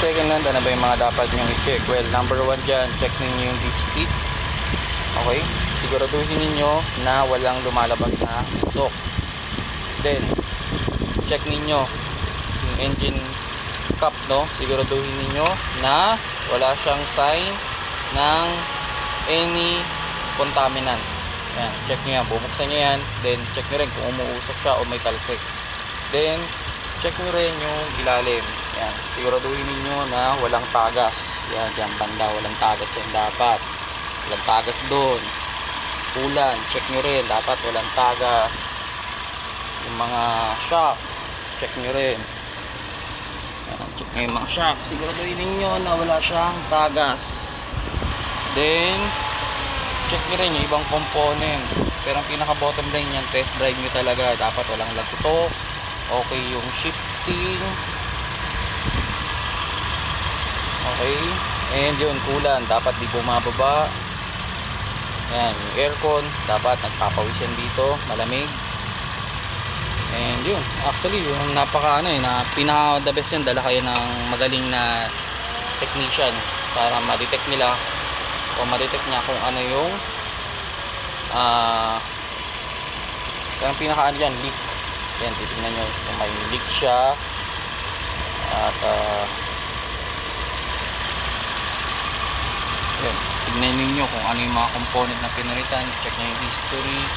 second hand, ano ba yung mga dapat nyong i-check? Well, number one dyan, check ninyo yung deep speed. Okay? Siguraduhin ninyo na walang lumalabas na usok. Then, check ninyo yung engine cap, no? Siguraduhin ninyo na wala siyang sign ng any contaminant. Yan, check nyo yan. Bubuksan nyo yan. Then, check nyo rin kung umuusok siya o may talsik. Then, check nyo rin yung ilalim. Yan, siguraduhin ninyo na walang tagas. Yan, dyan banda, walang tagas yan dapat. Walang tagas doon. Ulan, check nyo rin. Dapat walang tagas. Yung mga shock, check nyo rin. Yan, check nyo yung mga shock. Siguraduhin ninyo na wala siyang tagas. Then, check nyo rin yung ibang component. Pero ang pinaka bottom line yan, test drive nyo talaga. Dapat walang lagutok. Okay yung shifting. Okay. And yun, kulan. Dapat di bumababa. Ayan, yung aircon. Dapat nagpapawis yan dito. Malamig. And yun, actually, yung napaka ano eh, na pinaka the best yan, dala kayo ng magaling na technician para ma-detect nila o ma-detect niya kung ano yung ah uh, pinaka ano yan, leak yan, titignan nyo kung may leak siya at ah yun, tignan ninyo kung ano yung mga component na pinalitan. Check nyo yung history